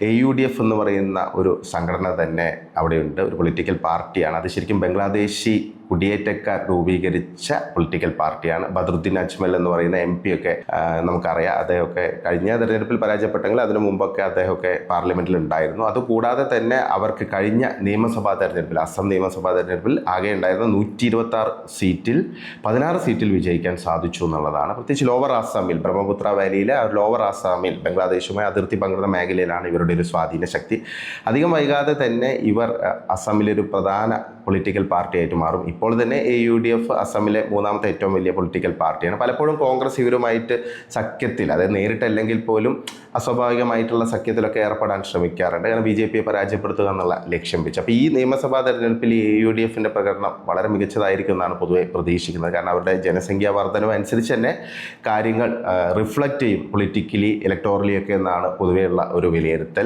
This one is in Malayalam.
എ യു ഡി എഫ് എന്ന് പറയുന്ന ഒരു സംഘടന തന്നെ അവിടെയുണ്ട്. ഒരു പൊളിറ്റിക്കൽ പാർട്ടിയാണ് അത് ശരിക്കും ബംഗ്ലാദേശി കുടിയേറ്റക്കാർ രൂപീകരിച്ച പൊളിറ്റിക്കൽ പാർട്ടിയാണ്. ബദറുദ്ദീൻ അജ്മൽ എന്ന് പറയുന്ന എം പി ഒക്കെ നമുക്കറിയാം. അദ്ദേഹമൊക്കെ കഴിഞ്ഞ തെരഞ്ഞെടുപ്പിൽ പരാജയപ്പെട്ടെങ്കിൽ അതിനു മുമ്പൊക്കെ അദ്ദേഹമൊക്കെ പാർലമെന്റിൽ ഉണ്ടായിരുന്നു. അതുകൂടാതെ തന്നെ അവർക്ക് കഴിഞ്ഞ നിയമസഭാ തെരഞ്ഞെടുപ്പിൽ അസം നിയമസഭാ തെരഞ്ഞെടുപ്പിൽ ആകെ ഉണ്ടായിരുന്ന നൂറ്റി ഇരുപത്തി ആറ് സീറ്റിൽ പതിനാറ് സീറ്റിൽ വിജയിക്കാൻ സാധിച്ചു എന്നുള്ളതാണ്. പ്രത്യേകിച്ച് ലോവർ ആസാമിൽ ബ്രഹ്മപുത്ര വാലിയിലെ ലോവർ ആസാമിൽ ബംഗ്ലാദേശുമായി അതിർത്തി പങ്കിടുന്ന മേഖലയിലാണ് ഇവരുടെ ഒരു സ്വാധീന ശക്തി. അധികം വൈകാതെ തന്നെ ഇവർ അസമിലൊരു പ്രധാന പൊളിറ്റിക്കൽ പാർട്ടിയായിട്ട് മാറും. ഇപ്പോൾ തന്നെ എ യു ഡി എഫ് അസമിലെ മൂന്നാമത്തെ ഏറ്റവും വലിയ പൊളിറ്റിക്കൽ പാർട്ടിയാണ് പലപ്പോഴും കോൺഗ്രസ് ഇവരുമായിട്ട് സഖ്യത്തിൽ അതായത് നേരിട്ടല്ലെങ്കിൽ പോലും അസ്വാഭാവികമായിട്ടുള്ള സഖ്യത്തിലൊക്കെ ഏർപ്പെടാൻ ശ്രമിക്കാറുണ്ട്. കാരണം ബി ജെ പിയെ പരാജയപ്പെടുത്തുക എന്നുള്ള ലക്ഷ്യം വെച്ച്. അപ്പോൾ ഈ നിയമസഭാ തെരഞ്ഞെടുപ്പിൽ എ യു ഡി എഫിന്റെ പ്രകടനം വളരെ മികച്ചതായിരിക്കും എന്നാണ് പൊതുവെ പ്രതീക്ഷിക്കുന്നത്. കാരണം അവരുടെ ജനസംഖ്യാ വർധനവ് അനുസരിച്ച് തന്നെ കാര്യങ്ങൾ റിഫ്ലക്റ്റ് ചെയ്യും പൊളിറ്റിക്കലി ഇലക്ടോറലി ഒക്കെ എന്നാണ് പൊതുവെയുള്ള ഒരു വിലയിരുത്തൽ.